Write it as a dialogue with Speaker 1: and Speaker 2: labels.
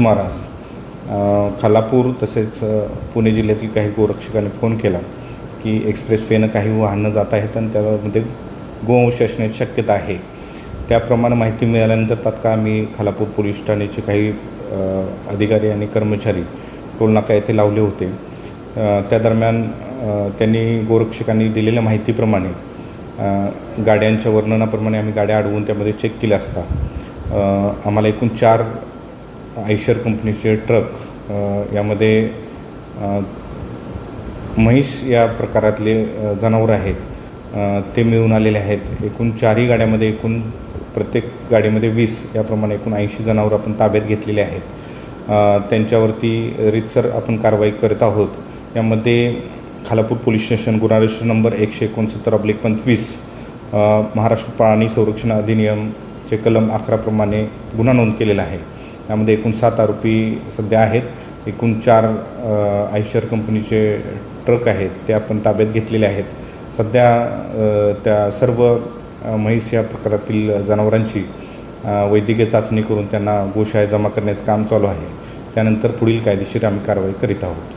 Speaker 1: सुमारास खालापूर तसेच पुणे जिल्ह्यातील काही गोरक्षकांनी फोन केला की एक्सप्रेस वेनं काही वाहनं जात आहेत आणि त्यामध्ये गोवंश असण्याची शक्यता आहे. त्याप्रमाणे माहिती मिळाल्यानंतर तात्काळ आम्ही खालापूर पोलीस ठाण्याचे काही अधिकारी आणि कर्मचारी टोलनाका येथे लावले होते. त्या दरम्यान त्यांनी गोरक्षकांनी दिलेल्या माहितीप्रमाणे गाड्यांच्या वर्णनाप्रमाणे आम्ही गाड्या अडवून त्यामध्ये चेक केल्या असता. आम्हाला एकूण चार आयशर कंपनीचे ट्रक यामध्ये म्हैस या प्रकारातले जनावरं आहेत. ते मिळून आलेले आहेत. एकूण चारही गाड्यामध्ये एकूण प्रत्येक गाडीमध्ये वीस याप्रमाणे एकूण ऐंशी जनावरं आपण ताब्यात घेतलेले आहेत. त्यांच्यावरती रितसर आपण कारवाई करत आहोत. यामध्ये खालापूर पोलीस स्टेशन गुन्हा रजिस्टर नंबर एकशे एकोणसत्तर अब्लिक पंचवीस महाराष्ट्र प्राणी संरक्षण अधिनियमचे कलम अकराप्रमाणे गुन्हा नोंद केलेला आहे. यामध्ये एकूण सात आरोपी सध्या आहेत. एकूण चार आयशर कंपनीचे ट्रक आहेत. ते आपण ताब्यात घेतलेले आहेत. सध्या त्या सर्व म्हैस या प्रकारातील जनावरांची वैद्यकीय चाचणी करून त्यांना गोशाळेत जमा करण्याचं काम चालू आहे. त्यानंतर पुढील कायदेशीर आम्ही कारवाई करीत आहोत.